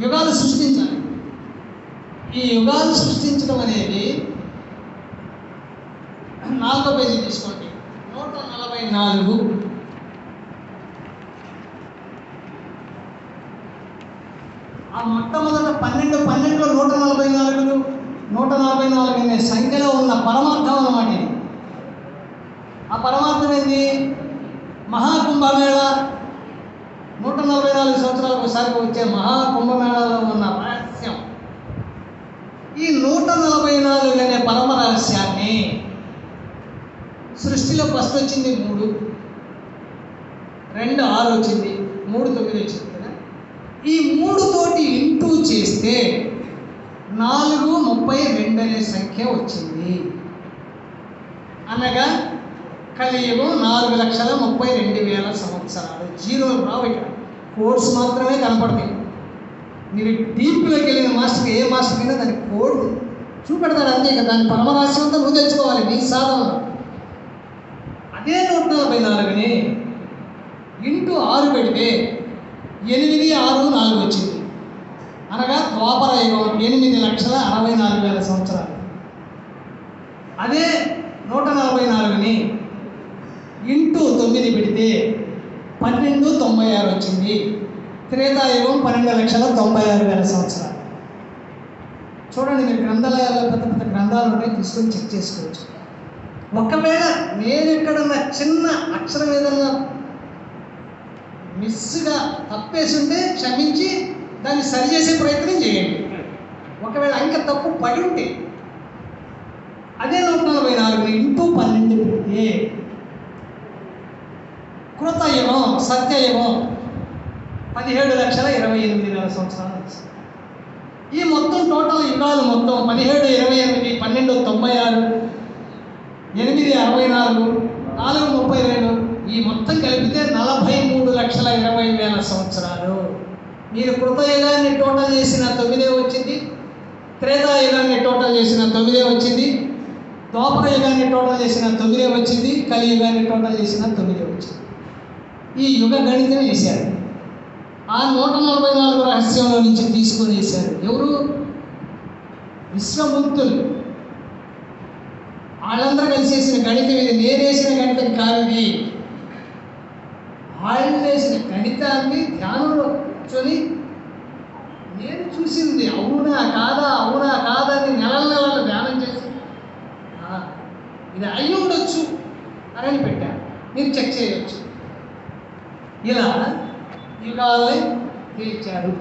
యుగాలు సృష్టించాలి. ఈ యుగాలు సృష్టించడం అనేది నాలుగో పేజీ తీసుకోండి. నూట నలభై నాలుగు. ఆ మొట్టమొదట పన్నెండు పన్నెండులో నూట నలభై నాలుగులు నూట నలభై నాలుగు అనే సంఖ్యలో ఉన్న పరమార్థం అన్నమాట ఇది. ఆ పరమార్థం ఏంది? మహాకుంభమేళ నూట నలభై నాలుగు సంవత్సరాలకు ఒకసారి వచ్చే మహాకుంభమేళాలో ఉన్న రహస్యం. ఈ నూట నలభై నాలుగు అనే పరమ రహస్యాన్ని సృష్టిలో ఫస్ట్ వచ్చింది మూడు రెండు ఆరు వచ్చింది మూడు తొమ్మిది వచ్చింది కదా? ఈ మూడు తోటి ఇంటూ చేస్తే నాలుగు ముప్పై రెండు అనే సంఖ్య వచ్చింది. అనగా కలియుగం నాలుగు లక్షల ముప్పై రెండు వేల సంవత్సరాలు. జీరో రావు ఇక్కడ. కోడ్స్ మాత్రమే కనపడతాయి. మీరు డీప్లోకి వెళ్ళిన మాస్టర్కి ఏ మాస్టర్ అయినా దాని కోడ్ చూపెడతాడు అంతే కదా. దాని పరమరాశి అంతా నువ్వు తెచ్చుకోవాలి నీ సాధన. అదే నూట నలభై నాలుగుని ఇంటూ ఆరు పెడితే ఎనిమిది ఆరు నాలుగు వచ్చింది. అనగా ద్వాపర యుగం ఎనిమిది లక్షల అరవై నాలుగు వేల సంవత్సరాలు. అదే నూట నలభై నాలుగుని ఇంటూ తొమ్మిది పెడితే పన్నెండు తొంభై ఆరు వచ్చింది. త్రేతాయుగం పన్నెండు లక్షల తొంభై ఆరు వేల సంవత్సరాలు. చూడండి మీరు గ్రంథాలయాల్లో పెద్ద పెద్ద గ్రంథాలు ఉన్నాయి తీసుకొని చెక్ చేసుకోవచ్చు. ఒకవేళ నేను ఎక్కడన్నా చిన్న అక్షరం ఏదన్నా మిస్గా తప్పేసి ఉంటే క్షమించి దాన్ని సరిచేసే ప్రయత్నం చేయండి. ఒకవేళ ఇంకా తప్పు పడి ఉంటే. అదే నూట నలభై నాలుగు ఇంటూ పన్నెండు పెడితే కృతయుగం సత్యయుగం పదిహేడు లక్షల ఇరవై ఎనిమిది వేల సంవత్సరాలు ఈ మొత్తం టోటల్ యుగాలు మొత్తం పదిహేడు ఇరవై ఎనిమిది పన్నెండు తొంభై ఆరు ఎనిమిది అరవై నాలుగు నాలుగు ముప్పై రెండు ఈ మొత్తం కలిపితే నలభై మూడు లక్షల ఇరవై వేల సంవత్సరాలు. మీరు కృతయుగాన్ని టోటల్ చేసిన తొమ్మిదే వచ్చింది త్రేతాయుగాన్ని టోటల్ చేసిన తొమ్మిదే వచ్చింది ద్వాపర యుగాన్ని టోటల్ చేసిన తొమ్మిదే వచ్చింది కలియుగాన్ని టోటల్ చేసిన తొమ్మిదే వచ్చింది. ఈ యుగ గణితం వేశారు ఆ నూట నలభై నాలుగు రహస్యంలో నుంచి తీసుకొని వేశారు ఎవరు? విశ్వముక్తులు. వాళ్ళందరూ కలిసి వేసిన గణితం ఇది నేను వేసిన గణితం కాదు ఇది. వాళ్ళు వేసిన గణితాన్ని ధ్యానంలో కూర్చొని నేను చూసింది అవునా కాదా అవునా కాదా అని నెలల నెలలు ధ్యానం చేసి ఇది అయ్యి ఉండొచ్చు అని పెట్టాను మీరు చెక్ చేయవచ్చు ఇలా యుగాలని తేల్చారు